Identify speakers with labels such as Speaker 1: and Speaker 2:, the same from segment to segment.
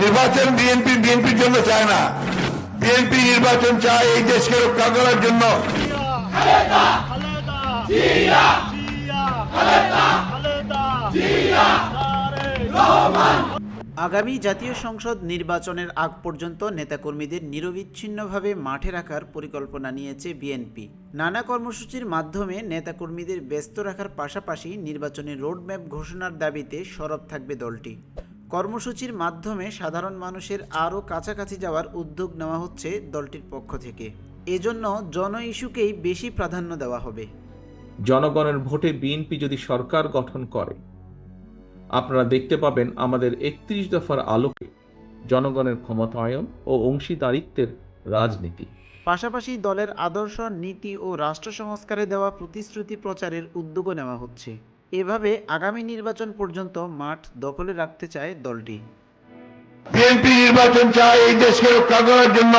Speaker 1: নির্বাচন বিএনপি, বিএনপির জন্য চায় না। বিএনপি নির্বাচন চায় এই দেশকে রক্ষা করার জন্য।
Speaker 2: আগামী জাতীয় সংসদ নির্বাচনের আগ পর্যন্ত নেতাকর্মীদের নিরবিচ্ছিন্নভাবে মাঠে রাখার পরিকল্পনা নিয়েছে বিএনপি। নানা কর্মসূচির মাধ্যমে নেতাকর্মীদের ব্যস্ত রাখার পাশাপাশি নির্বাচনের রোডম্যাপ ঘোষণার দাবিতে সরব থাকবে দলটি। কর্মসূচির মাধ্যমে সাধারণ মানুষের আরও কাছাকাছি যাওয়ার উদ্যোগ নেওয়া হচ্ছে দলটির পক্ষ থেকে। এজন্য জন ইস্যুকেই বেশি প্রাধান্য দেওয়া হবে।
Speaker 3: জনগণের ভোটে বিএনপি যদি সরকার গঠন করে আপনারা দেখতে পাবেন আমাদের একত্রিশ দফার আলোকে জনগণের ক্ষমতায়ন ও অংশীদারিত্বের রাজনীতি।
Speaker 2: পাশাপাশি দলের আদর্শ নীতি ও রাষ্ট্র সংস্কারে দেওয়া প্রতিশ্রুতি প্রচারের উদ্যোগও নেওয়া হচ্ছে। এভাবে আগামী নির্বাচন পর্যন্ত মাঠ দখলে রাখতে চায় দলটি।
Speaker 1: বিএনপি নির্বাচন চায় এই দেশকে রক্ষা করার জন্য।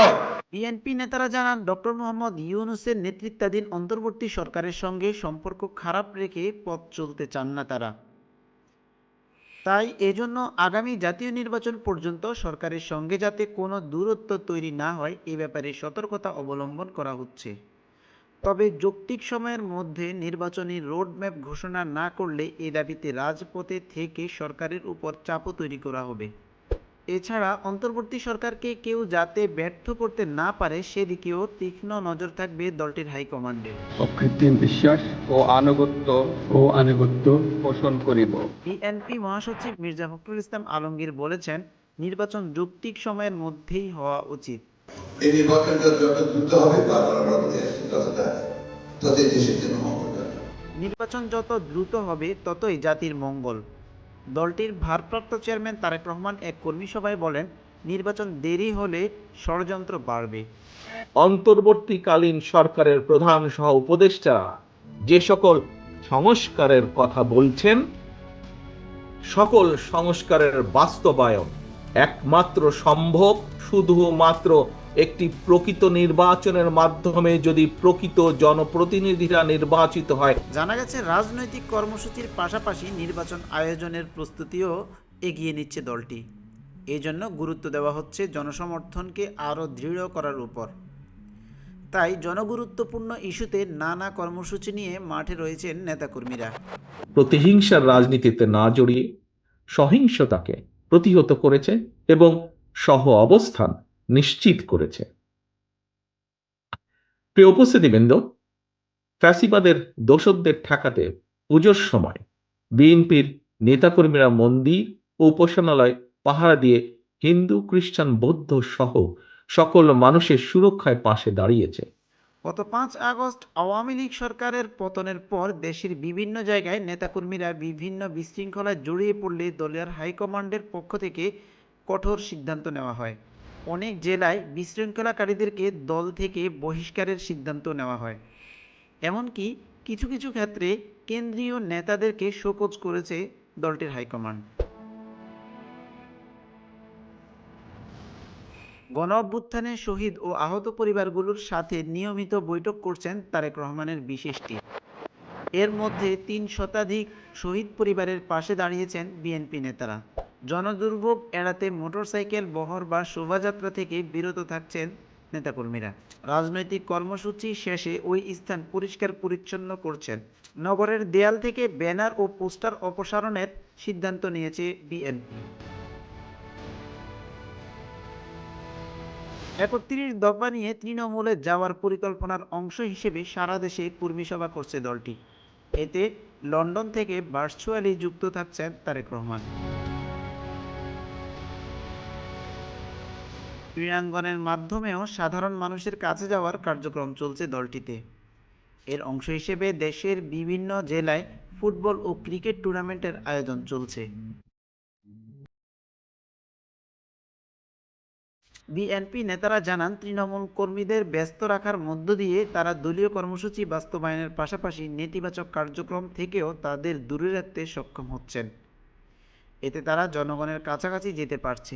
Speaker 2: বিএনপি নেতারা জানান ডক্টর মোহাম্মদ ইউনুসের নেতৃত্বাধীন অন্তর্বর্তী সরকারের সঙ্গে সম্পর্ক খারাপ রেখে পথ চলতে চান না তারা। তাই এজন্য আগামী জাতীয় নির্বাচন পর্যন্ত সরকারের সঙ্গে যাতে কোনো দূরত্ব তৈরি না হয় এ ব্যাপারে সতর্কতা অবলম্বন করা হচ্ছে। তবে যৌক্তিক সময়ের মধ্যে নির্বাচনী রোডম্যাপ ঘোষণা না করলে এ দাবিতে রাজপথে থেকে সরকারের উপর চাপও তৈরি করা হবে। এছাড়া অন্তর্বর্তী সরকারকে কেউ যাতে ব্যর্থ করতে না পারে সেদিকেও তীক্ষ্ণ নজর থাকবে দলটির হাইকমান্ডের
Speaker 4: অকৃত্রিম বিশ্বাস ও আনুগত্য ও আনুগত্য পোষণ করিব।
Speaker 2: বিএনপি মহাসচিব মির্জা ফখরুল ইসলাম আলমগীর বলেছেন নির্বাচন যৌক্তিক সময়ের মধ্যেই হওয়া উচিত।
Speaker 5: এই নির্বাচনটা যত দ্রুত হবে বারবার আমরা বলে আসছি ততটা ততই দেশের জন্য মঙ্গল
Speaker 2: নির্বাচন যত দ্রুত হবে ততই জাতির মঙ্গল। দলটির ভারপ্রাপ্ত চেয়ারম্যান তারেক রহমান এক কর্মী সভায় বলেন নির্বাচন দেরি হলে ষড়যন্ত্র বাড়বে।
Speaker 3: অন্তর্বর্তীকালীন সরকারের প্রধান সহ উপদেষ্টা যে সকল সংস্কারের কথা বলছেন সকল সংস্কারের বাস্তবায়ন একমাত্র সম্ভব শুধুমাত্র একটি প্রকৃত নির্বাচনের মাধ্যমে যদি প্রকৃত জনপ্রতিনিধিরা নির্বাচিত হয়।
Speaker 2: জানা গেছে রাজনৈতিক কর্মসূচির পাশাপাশি নির্বাচন আয়োজনের প্রস্তুতিও এগিয়ে নিচ্ছে দলটি। এই জন্য গুরুত্ব দেওয়া হচ্ছে জনসমর্থনকে আরও দৃঢ় করার উপর। তাই জনগুরুত্বপূর্ণ ইস্যুতে নানা কর্মসূচি নিয়ে মাঠে রয়েছেন নেতাকর্মীরা।
Speaker 3: প্রতিহিংসার রাজনীতিতে না জড়িয়ে সহিংসতাকে প্রতিহত করেছে এবং সহ অবস্থান নিশ্চিত করেছে। প্রিয় উপস্থিতিবৃন্দ, ফ্যাসিবাদের দোষকদের ঠেকাতে পুজোর সময় বিএনপির নেতাকর্মীরা মন্দির ও উপাসনালয় পাহারা দিয়ে হিন্দু, খ্রিস্টান, বৌদ্ধ সহ সকল মানুষের সুরক্ষায় পাশে দাঁড়িয়েছে।
Speaker 2: গত পাঁচ আগস্ট আওয়ামী লীগ সরকারের পতনের পর দেশের বিভিন্ন জায়গায় নেতাকর্মীরা বিভিন্ন বিশৃঙ্খলায় জড়িয়ে পড়লে দলের হাইকমান্ডের পক্ষ থেকে কঠোর সিদ্ধান্ত নেওয়া হয়। অনেক জেলায় বিশৃঙ্খলাকারীদেরকে দল থেকে বহিষ্কারের সিদ্ধান্ত নেওয়া হয়। এমনকি কিছু কিছু ক্ষেত্রে কেন্দ্রীয় নেতাদেরকে শোকজ করেছে দলটির হাইকমান্ড। গণ অভ্যুত্থানে শহীদ ও আহত পরিবারগুলোর সাথে নিয়মিত বৈঠক করছেন তারেক রহমানের বিশেষ টিম। এর মধ্যে তিন শতাধিক শহীদ পরিবারের পাশে দাঁড়িয়েছেন বিএনপি নেতারা। জনদুর্ভোগ এড়াতে মোটরসাইকেল বহর বা শোভাযাত্রা থেকে বিরত থাকছেন নেতাকর্মীরা। রাজনৈতিক কর্মসূচি শেষে ওই স্থান পরিষ্কার পরিচ্ছন্ন করছেন। নগরের দেয়াল থেকে ব্যানার ও পোস্টার অপসারণের সিদ্ধান্ত নিয়েছে বিএনপি। একত্রিশ দফা নিয়ে তৃণমূলে যাওয়ার পরিকল্পনার অংশ হিসেবে সারা দেশে কর্মী সভা করছে দলটি। এতে লন্ডন থেকে ভার্চুয়ালি যুক্ত থাকছেন তারেক রহমান। ক্রীড়াঙ্গনের মাধ্যমেও সাধারণ মানুষের কাছে যাওয়ার কার্যক্রম চলছে দলটিতে। এর অংশ হিসেবে দেশের বিভিন্ন জেলায় ফুটবল ও ক্রিকেট টুর্নামেন্টের আয়োজন চলছে। বিএনপি নেতারা জানান, তৃণমূল কর্মীদের ব্যস্ত রাখার মধ্য দিয়ে তারা দলীয় কর্মসূচি বাস্তবায়নের পাশাপাশি নেতিবাচক কার্যক্রম থেকেও তাদের দূরে রাখতে সক্ষম হচ্ছেন। এতে তারা জনগণের কাছাকাছি যেতে পারছে,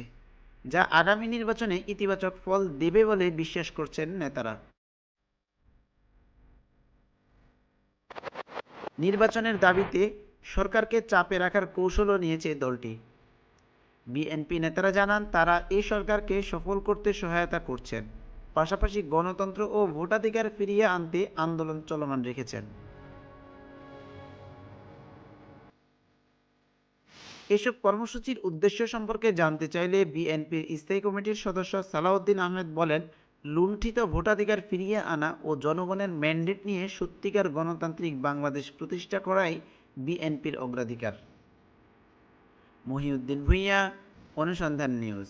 Speaker 2: যা আগামী নির্বাচনে ইতিবাচক ফল দেবে বলে বিশ্বাস করছেন নেতারা। নির্বাচনের দাবিতে সরকারকে চাপে রাখার কৌশলও নিয়েছে দলটি। বিএনপি নেতারা জানান, তারা এই সরকারকে সফল করতে সহায়তা করছেন। পাশাপাশি গণতন্ত্র ও ভোটাধিকার ফিরিয়ে আনতে আন্দোলন চলমান রেখেছেন। এসব কর্মসূচির উদ্দেশ্য সম্পর্কে জানতে চাইলে বিএনপির স্থায়ী কমিটির সদস্য সালাউদ্দিন আহমেদ বলেন, লুণ্ঠিত ভোটাধিকার ফিরিয়ে আনা ও জনগণের ম্যান্ডেট নিয়ে সত্যিকার গণতান্ত্রিক বাংলাদেশ প্রতিষ্ঠা করাই বিএনপির অগ্রাধিকার। মহিউদ্দিন ভূঁইয়া অনুসন্ধান নিউজ।